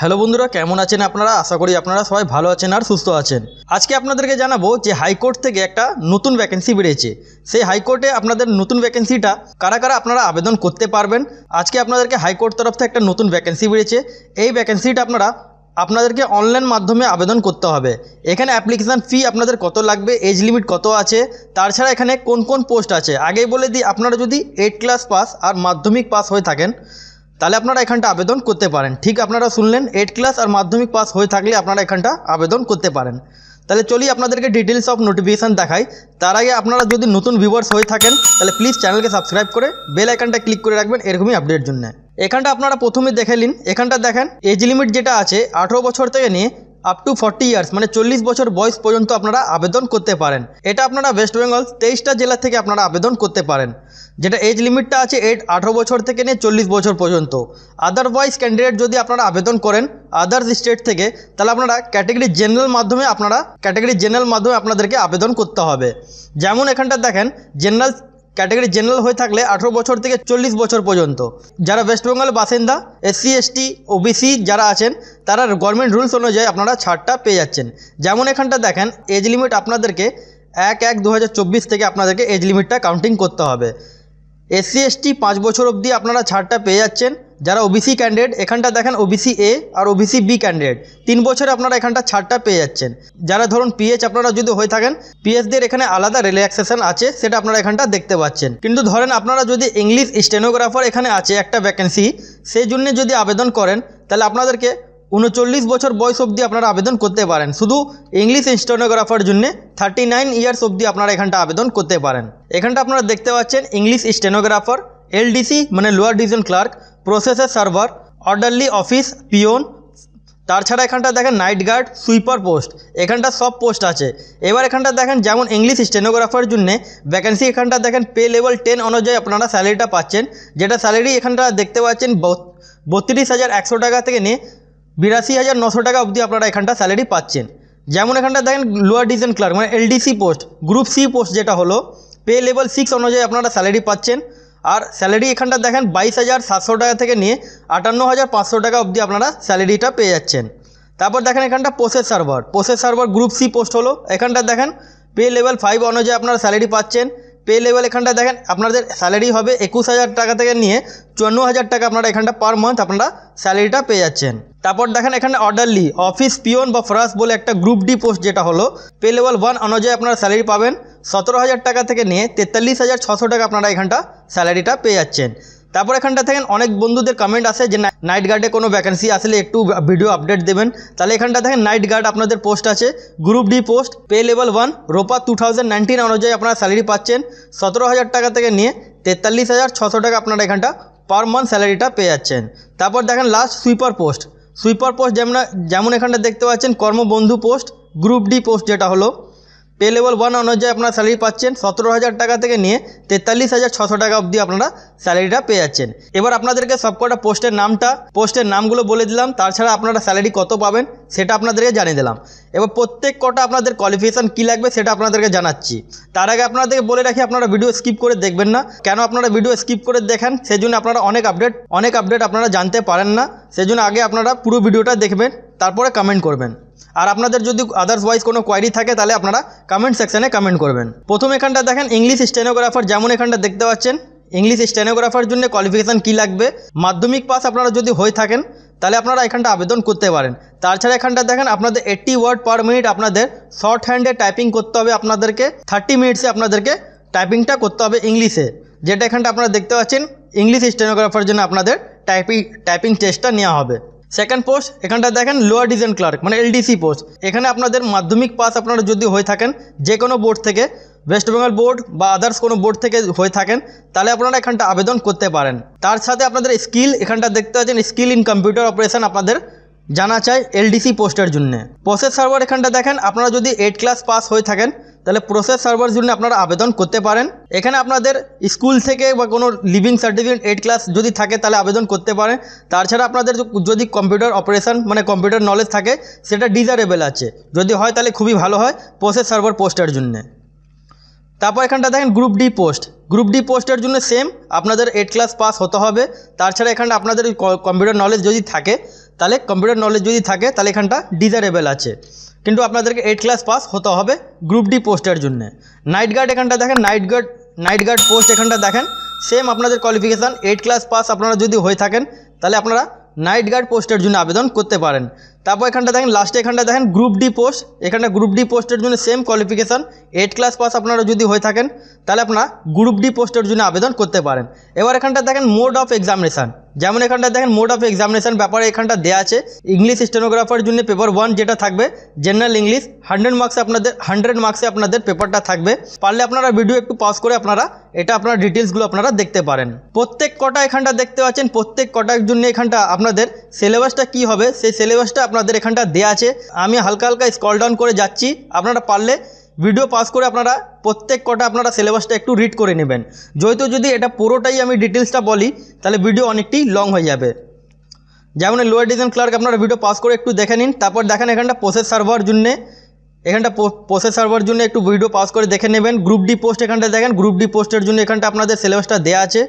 Hello বন্ধুরা, কেমন আছেন আপনারা? আশা করি আপনারা সবাই ভালো আছেন আর সুস্থ আছেন। আজকে আপনাদেরকে জানাব যে হাইকোর্ট থেকে একটা নতুন ভ্যাকেন্সি বেরিয়েছে। সেই হাইকোর্টে আপনাদের নতুন ভ্যাকেন্সিটা কারা কারা আপনারা আবেদন করতে পারবেন? আজকে আপনাদেরকে হাইকোর্ট তরফ থেকে একটা নতুন ভ্যাকেন্সি বেরিয়েছে। এই ভ্যাকেন্সিটা আপনারা আপনাদেরকে অনলাইন মাধ্যমে আবেদন করতে হবে। এখানে অ্যাপ্লিকেশান ফি আপনাদের কত লাগবে এজ লিমিট কত আছে তাছাড়া এখানে কোন কোন পোস্ট আছে? আগেই বলে দিই, আপনারা যদি এইট ক্লাস পাস আর মাধ্যমিক পাস হয়ে থাকেন তাহলে আপনারা এখানটা আবেদন করতে পারেন। ঠিক আপনারা শুনলেন এইট ক্লাস আর মাধ্যমিক পাস হয়ে থাকলে আপনারা এখানটা আবেদন করতে পারেন। তাহলে চলি আপনাদেরকে ডিটেলস অফ নোটিফিকেশান দেখাই। তার আগে আপনারা যদি নতুন ভিউয়ার্স হয়ে থাকেন, তাহলে প্লিজ চ্যানেলকে সাবস্ক্রাইব করে বেল আইকনটা ক্লিক করে রাখবেন এরকমই আপডেট জন্য। এখানটা আপনারা প্রথমে দেখে নিন। এখানটা দেখেন এজ লিমিট যেটা আছে, আঠেরো বছর থেকে নিয়ে আপ টু ফর্টি ইয়ার্স মানে চল্লিশ বছর বয়স পর্যন্ত আপনারা আবেদন করতে পারেন। এটা আপনারা ওয়েস্ট বেঙ্গল তেইশটা জেলা থেকে আপনারা আবেদন করতে পারেন। যেটা এজ লিমিটটা আছে এইট আঠেরো বছর থেকে নিয়ে চল্লিশ বছর পর্যন্ত। আদারওয়াইজ ক্যান্ডিডেট যদি আপনারা আবেদন করেন আদার্স স্টেট থেকে, তাহলে আপনারা ক্যাটাগরি জেনারেল মাধ্যমে আপনারা ক্যাটাগরি জেনারেল মাধ্যমে আপনাদেরকে আবেদন করতে হবে। যেমন এখানটা দেখেন জেনারেল ক্যাটাগরি জেনারেল হয়ে থাকলে আঠেরো বছর থেকে চল্লিশ বছর পর্যন্ত। যারা ওয়েস্ট বেঙ্গল বাসিন্দা, এসসি, এসটি, ওবিসি যারা আছেন, তারা গভর্নমেন্ট রুলস অনুযায়ী আপনারা ছাড়টা পেয়ে যাচ্ছেন। যেমন এখানটা দেখেন এজ লিমিট আপনাদেরকে এক এক দু থেকে আপনাদেরকে এজ লিমিটটা কাউন্টিং করতে হবে। এসসি, এসটি পাঁচ বছর অবধি আপনারা ছাড়টা পেয়ে যাচ্ছেন। যারা ওবিসি ক্যান্ডিডেট এখানটা দেখেন ওবিসি এ আর ওবিসি বি ক্যান্ডিডেট তিন বছরে আপনারা এখানটা ছাড়টা পেয়ে যাচ্ছেন। যারা ধরুন পিএইচ আপনারা যদি হয়ে থাকেন পিএইচদের এখানে আলাদা রিল্যাক্সেশন আছে, সেটা আপনারা এখানটা দেখতে পাচ্ছেন। কিন্তু ধরেন আপনারা যদি ইংলিশ স্টেনোগ্রাফার এখানে আছে একটা ভ্যাকেন্সি সেই জন্য যদি আবেদন করেন, তাহলে আপনাদেরকে উনচল্লিশ বছর বয়স অবধি আপনারা আবেদন করতে পারেন। শুধু ইংলিশ স্টেনোগ্রাফার জন্য থার্টি নাইন ইয়ার্স অবধি আপনারা এখানটা আবেদন করতে পারেন। এখানটা আপনারা দেখতে পাচ্ছেন ইংলিশ স্টেনোগ্রাফার এলডিসি মানে lower division clerk process server orderly office peon তাছাড়া এখানটা দেখেন নাইট গার্ড সুইপার পোস্ট এখানটা সব পোস্ট আছে। এবার এখানটা দেখেন যেমন ইংলিশ স্টেনোগ্রাফার জন্য ভ্যাকেন্সি এখানটা দেখেন পে লেভেল টেন অনুযায়ী আপনারা স্যালারিটা পাচ্ছেন, যেটা স্যালারি এখানটা দেখতে পাচ্ছেন বত্রিশ হাজার একশো টাকা থেকে নিয়ে বিরাশি হাজার নশো টাকা অবধি আপনারা এখানটা স্যালারি পাচ্ছেন। যেমন এখানটা দেখেন লোয়ার ডিভিশন ক্লার্ক মানে LDC post group C post যেটা হলো পে লেভেল সিক্স অনুযায়ী আপনারা স্যালারি পাচ্ছেন। আর স্যালারি এখানটা দেখেন বাইশ হাজার সাতশো টাকা থেকে নিয়ে আটান্ন হাজার পাঁচশো টাকা অবধি আপনারা স্যালারিটা পেয়ে যাচ্ছেন। তারপর দেখেন এখানটা process server process server group C post হলো। এখানটা দেখেন পে লেভেল ফাইভ অনুযায়ী আপনারা স্যালারি পাচ্ছেন। পে লেভেল এখানটা দেখেন, আপনাদের স্যালারি হবে একুশ হাজার টাকা থেকে নিয়ে চুয়ান্ন হাজার টাকা আপনারা এখানটা পার মান্থ আপনারা স্যালারিটা পেয়ে যাচ্ছেন। তারপর দেখেন এখানে অর্ডারলি অফিস পিওন বা ফ্রাস বলে একটা গ্রুপ ডি পোস্ট যেটা হলো, পে লেভেল ওয়ান অনুযায়ী আপনারা স্যালারি পাবেন, সতেরো হাজার টাকা থেকে নিয়ে তেতাল্লিশ হাজার ছশো টাকা আপনারা এখানটা স্যালারিটা পেয়ে যাচ্ছেন। তারপর এখানটা থাকেন অনেক বন্ধুদের কমেন্ট আসে যে নাইট গার্ডে কোনো ভ্যাকেন্সি আসলে একটু ভিডিও আপডেট দেবেন। তাহলে এখানটা দেখেন নাইট গার্ড আপনাদের পোস্ট আছে। Group D post pay level one ROPA two thousand nineteen অনুযায়ী আপনারা স্যালারি পাচ্ছেন। সতেরো হাজার টাকা থেকে নিয়ে তেতাল্লিশ হাজার ছশো টাকা আপনারা এখানটা পার মান্থ স্যালারিটা পেয়ে যাচ্ছেন। তারপর দেখেন last sweeper post sweeper post যেমন যেমন এখানটা দেখতে পাচ্ছেন, Karmabandhu post group D post যেটা হলো। পে লেভেল ওয়ান অনুযায়ী আপনারা স্যালারি পাচ্ছেন সতেরো হাজার টাকা থেকে নিয়ে তেতাল্লিশ হাজার ছশো টাকা অবধি আপনারা স্যালারিটা পেয়ে যাচ্ছেন। এবার আপনাদেরকে সবকটা পোস্টের নামটা, পোস্টের নামগুলো বলে দিলাম তাছাড়া আপনারা স্যালারি কত পাবেন সেটা আপনাদেরকে জানিয়ে দিলাম। এবার প্রত্যেক কটা আপনাদের কোয়ালিফিকেশান কী লাগবে সেটা আপনাদেরকে জানাচ্ছি। তার আগে আপনাদেরকে বলে রাখি, আপনারা ভিডিও স্কিপ করে দেখবেন না। কেন আপনারা ভিডিও স্কিপ করে দেখেন? সেই জন্য আপনারা অনেক আপডেট অনেক আপডেট আপনারা জানতে পারেন না। সেই জন্য আগে আপনারা পুরো ভিডিওটা দেখবেন, তারপরে কমেন্ট করবেন। আর আপনাদের যদি আদার্স ওয়াইজ কোনো কোয়ারি থাকে, তাহলে আপনারা কমেন্ট সেকশানে কমেন্ট করবেন। প্রথম এখানটা দেখেন ইংলিশ স্টেনোগ্রাফার যেমন এখানটা দেখতে পাচ্ছেন ইংলিশ স্টেনোগ্রাফার জন্য কোয়ালিফিকেশান কী লাগবে? মাধ্যমিক পাস আপনারা যদি হয়ে থাকেন, তাহলে আপনারা এখানটা আবেদন করতে পারেন। তাছাড়া এখানটা দেখেন, আপনাদের এইট্টি ওয়ার্ড পার মিনিট আপনাদের শর্ট হ্যান্ডে টাইপিং করতে হবে আপনাদেরকে থার্টি মিনিটসে আপনাদেরকে টাইপিংটা করতে হবে ইংলিশে যেটা এখানটা আপনারা দেখতে পাচ্ছেন ইংলিশ স্টেনোগ্রাফার জন্য আপনাদের টাইপিং টাইপিং টেস্টটা নেওয়া হবে। সেকেন্ড পোস্ট এখানটা দেখেন লোয়ার ডিভিশন ক্লার্ক মানে এলডিসি পোস্ট এখানে আপনাদের মাধ্যমিক পাস আপনারা যদি হয়ে থাকেন, যে কোনো বোর্ড থেকে ওয়েস্ট বেঙ্গল বোর্ড বা আদার্স কোনো বোর্ড থেকে হয়ে থাকেন, তাহলে আপনারা এখানটা আবেদন করতে পারেন। তার সাথে আপনাদের স্কিল এখানটা দেখতে পাচ্ছেন স্কিল ইন কম্পিউটার অপারেশন আপনাদের জানা চাই এলডিসি পোস্টের জন্য। প্রসেস সার্ভার এখানটা দেখেন, আপনারা যদি এইট ক্লাস পাস হয়ে থাকেন তাহলে প্রসেস সার্ভার জন্য আপনারা আবেদন করতে পারেন। এখানে আপনাদের স্কুল থেকে বা কোনো লিভিং সার্টিফিকেট এইট ক্লাস যদি থাকে তাহলে আবেদন করতে পারেন। তাছাড়া আপনাদের যদি কম্পিউটার অপারেশন মানে কম্পিউটার নলেজ থাকে, সেটা ডিজারেবল আছে। যদি হয় তাহলে খুবই ভালো হয় প্রসেস সার্ভার পোস্টের জন্য। তারপর এখানটা দেখেন group D post group D পোস্টের জন্য সেম আপনাদের এইট ক্লাস পাস হতে হবে। তাছাড়া এখানটা আপনাদের কম্পিউটার নলেজ যদি থাকে, তাহলে কম্পিউটার নলেজ যদি থাকে, তাহলে এখানটা ডিজারেবল আছে। কিন্তু আপনাদেরকে এইট ক্লাস পাস হতে হবে গ্রুপ ডি পোস্টের জন্য। নাইট গার্ড এখানটা দেখেন night guard night guard post এখানটা দেখেন। সেম আপনাদের কোয়ালিফিকেশান এইট ক্লাস পাস আপনারা যদি হয়ে থাকেন, তাহলে আপনারা নাইট গার্ড পোস্টের জন্য আবেদন করতে পারেন। তারপর এখানটা দেখেন লাস্টে এখানটা দেখেন গ্রুপ ডি পোস্ট এখানটা গ্রুপ ডি পোস্টের জন্য same qualification eight class pass আপনারা যদি হয়ে থাকেন, তাহলে আপনারা গ্রুপ ডি পোস্টের জন্য আবেদন করতে পারেন। এবার এখানটা দেখেন মোড অফ এক্সামিনেশান যেমন এখানটা দেখেন মোড অফ এক্সামিনেশান ব্যাপারে এখানটা দেওয়া আছে। ইংলিশ স্টেনোগ্রাফার জন্য পেপার ওয়ান যেটা থাকবে জেনারেল ইংলিশ হান্ড্রেড মার্কসে আপনাদের হান্ড্রেড মার্কসে আপনাদের পেপারটা থাকবে। পারলে আপনারা ভিডিও একটু পাস করে আপনারা এটা আপনার ডিটেলসগুলো আপনারা দেখতে পারেন। প্রত্যেক কটা এখানটা দেখতে পাচ্ছেন, প্রত্যেক কটার জন্য এখানটা আপনাদের সিলেবাসটা কি হবে, সেই সিলেবাসটা আপনাদের এখানটা দেওয়া আছে। আমি হালকা হালকা স্কল ডাউন করে যাচ্ছি, আপনারা পারলে ভিডিও পাস করে আপনারা প্রত্যেক কটা আপনারা সিলেবাসটা একটু রিড করে নেবেন। যেহেতু যদি এটা পুরোটাই আমি ডিটেলসটা বলি, তাহলে ভিডিও অনেকটাই লং হয়ে যাবে। যেমন লোয়ার ডিজাইন ক্লার্ক আপনারা ভিডিও পাস করে একটু দেখে নিন, তারপর দেখেন এখানটা প্রসেস সার্ভার জন্যে এখানটা প্রসেস সার্ভার জন্য একটু ভিডিও পাস করে দেখে নেবেন। গ্রুপ ডি পোস্ট এখানটা দেখেন। গ্রুপ ডি পোস্টের জন্য এখানটা আপনাদের সিলেবাসটা দেওয়া আছে।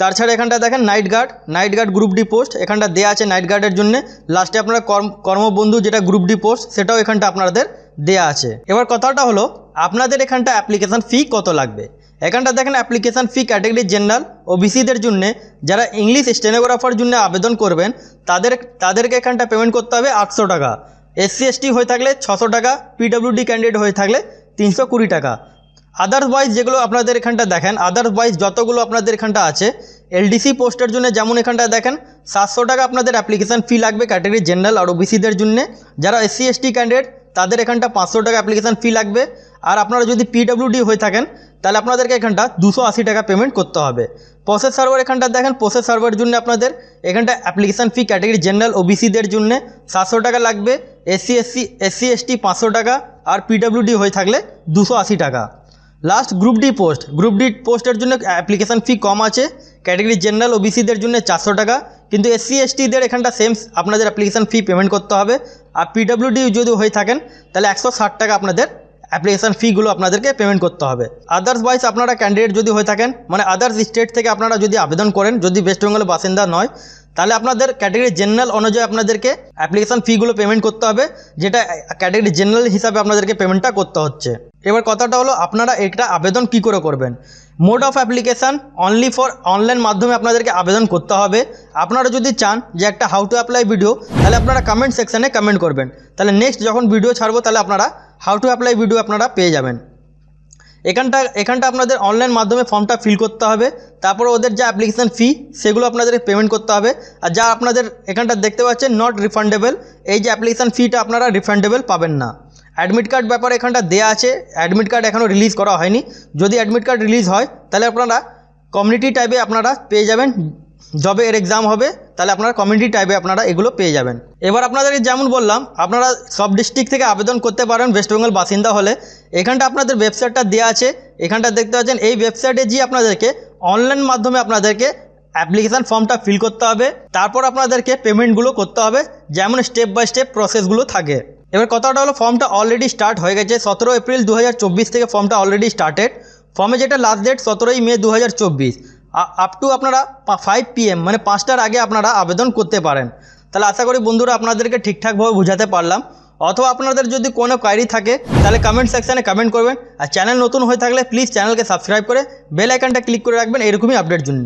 তাছাড়া এখানটা দেখেন night guard night guard group D post এখানটা দেওয়া আছে নাইট গার্ডের জন্য। লাস্টে আপনারা কর্ম কর্মবন্ধু যেটা গ্রুপ ডি পোস্ট সেটাও এখানটা আপনাদের দেওয়া আছে। এবার কথাটা হলো, আপনাদের এখানটা অ্যাপ্লিকেশান ফি কত লাগবে? এখানটা দেখেন অ্যাপ্লিকেশান ফি ক্যাটাগরি জেনারেল ও বিসিদের জন্য। যারা ইংলিশ স্টেনোগ্রাফার জন্য আবেদন করবেন, তাদের তাদেরকে এখানটা পেমেন্ট করতে হবে আটশো টাকা। এসসি এসটি হয়ে থাকলে ছশো টাকা পিডব্লিউডি ক্যান্ডিডেট হয়ে থাকলে তিনশো কুড়ি টাকা। আদার্স ওয়াইজ যেগুলো আপনাদের এখানটা দেখেন আদার্স ওয়াইজ যতগুলো আপনাদের এখানটা আছে এলডিসি পোস্টের জন্য যেমন এখানটা দেখেন, সাতশো টাকা আপনাদের অ্যাপ্লিকেশান ফি লাগবে ক্যাটাগরি জেনারেল আর ওবিসিদের জন্য। যারা এসসি এসটি ক্যান্ডিডেট তাদের এখানটা পাঁচশো টাকা অ্যাপ্লিকেশান ফি লাগবে। আর আপনারা যদি পিডব্লিউডি হয়ে থাকেন, তাহলে আপনাদেরকে এখানটা দুশো আশি টাকা পেমেন্ট করতে হবে। প্রসেস সার্ভার এখানটা দেখেন প্রসেস সার্ভারের জন্য আপনাদের এখানটা অ্যাপ্লিকেশান ফি ক্যাটাগরি জেনারেল ওবিসিদের জন্য সাতশো টাকা লাগবে। এসসি এসসি এসসি, এসটি পাঁচশো টাকা আর পিডব্লিউডি হয়ে থাকলে দুশো আশি টাকা। Last group D post group D পোস্টের জন্য অ্যাপ্লিকেশান ফি কম আছে। ক্যাটাগরি জেনারেল ওবিসিদের জন্য চারশো টাকা। কিন্তু এসসি, এসটিদের এখানটা সেম আপনাদের অ্যাপ্লিকেশান ফি পেমেন্ট করতে হবে। আর পিডব্লিউডি যদি হয়ে থাকেন, তাহলে একশো ষাট টাকা আপনাদের অ্যাপ্লিকেশান ফিগুলো আপনাদেরকে পেমেন্ট করতে হবে। আদার্স ওয়াইজ আপনারা ক্যান্ডিডেট যদি হয়ে থাকেন মানে আদার্স স্টেট থেকে আপনারা যদি আবেদন করেন, যদি ওয়েস্ট বেঙ্গলের বাসিন্দা নয় তাহলে আপনাদের ক্যাটাগরি জেনারেল অনুযায়ী আপনাদেরকে অ্যাপ্লিকেশান ফিগুলো পেমেন্ট করতে হবে, যেটা ক্যাটাগরি জেনারেল হিসাবে আপনাদেরকে পেমেন্টটা করতে হচ্ছে। এবার কথাটা হলো, আপনারা এটা আবেদন কি করে করবেন? Mode of application only for online মাধ্যমে আপনাদেরকে আবেদন করতে হবে। আপনারা যদি চান যে একটা হাউ টু অ্যাপ্লাই ভিডিও তাহলে আপনারা কমেন্ট সেকশানে কমেন্ট করবেন। তাহলে নেক্সট যখন ভিডিও ছাড়বো, তাহলে আপনারা হাউ টু অ্যাপ্লাই ভিডিও আপনারা পেয়ে যাবেন। এখানটা এখানটা আপনাদের অনলাইন মাধ্যমে ফর্মটা ফিল করতে হবে। তারপর ওদের যা অ্যাপ্লিকেশান ফি সেগুলো আপনাদের পেমেন্ট করতে হবে। আর যা আপনাদের এখানটা দেখতে পাচ্ছেন নট রিফান্ডেবল এই যে অ্যাপ্লিকেশান ফিটা আপনারা রিফান্ডেবল পাবেন না। অ্যাডমিট কার্ড ব্যাপারে এখানটা দেওয়া আছে অ্যাডমিট কার্ড এখনও রিলিজ করা হয়নি। যদি অ্যাডমিট কার্ড রিলিজ হয়, তাহলে আপনারা কমিউনিটি টাইপে আপনারা পেয়ে যাবেন জবে এর এক্সাম হবে, তাহলে আপনারা কমিউনিটি টাইপে আপনারা এগুলো পেয়ে যাবেন। এবার আপনাদেরকে যেমন বললাম, আপনারা সব ডিস্ট্রিক্ট থেকে আবেদন করতে পারেন ওয়েস্ট বেঙ্গল বাসিন্দা হলে। এখানটা আপনাদের ওয়েবসাইটটা দেওয়া আছে, এখানটা দেখতে পাচ্ছেন, এই ওয়েবসাইটে গিয়ে আপনাদেরকে অনলাইন মাধ্যমে আপনাদেরকে অ্যাপ্লিকেশান ফর্মটা ফিল করতে হবে, তারপর আপনাদেরকে পেমেন্টগুলো করতে হবে, যেমন স্টেপ বাই স্টেপ প্রসেসগুলো থাকে। এবার কথাটা হলো ফর্মটা অলরেডি স্টার্ট হয়ে গেছে, সতেরো এপ্রিল দু হাজার চব্বিশ থেকে ফর্মটা অলরেডি স্টার্টেড ফর্মে যেটা লাস্ট ডেট সতেরোই মে দু হাজার চব্বিশ। আপ টু আপনারা ফাইভ পিএম মানে পাঁচটার আগে আপনারা আবেদন করতে পারেন। তাহলে আশা করি বন্ধুরা আপনাদেরকে ঠিকঠাকভাবে বোঝাতে পারলাম। অথবা আপনাদের যদি কোনো কোয়ারি থাকে, তাহলে কমেন্ট সেকশানে কমেন্ট করবেন। আর চ্যানেল নতুন হয়ে থাকলে প্লিজ চ্যানেলকে সাবস্ক্রাইব করে বেল আইকনটা ক্লিক করে রাখবেন, এরকমই আপডেট জন্য।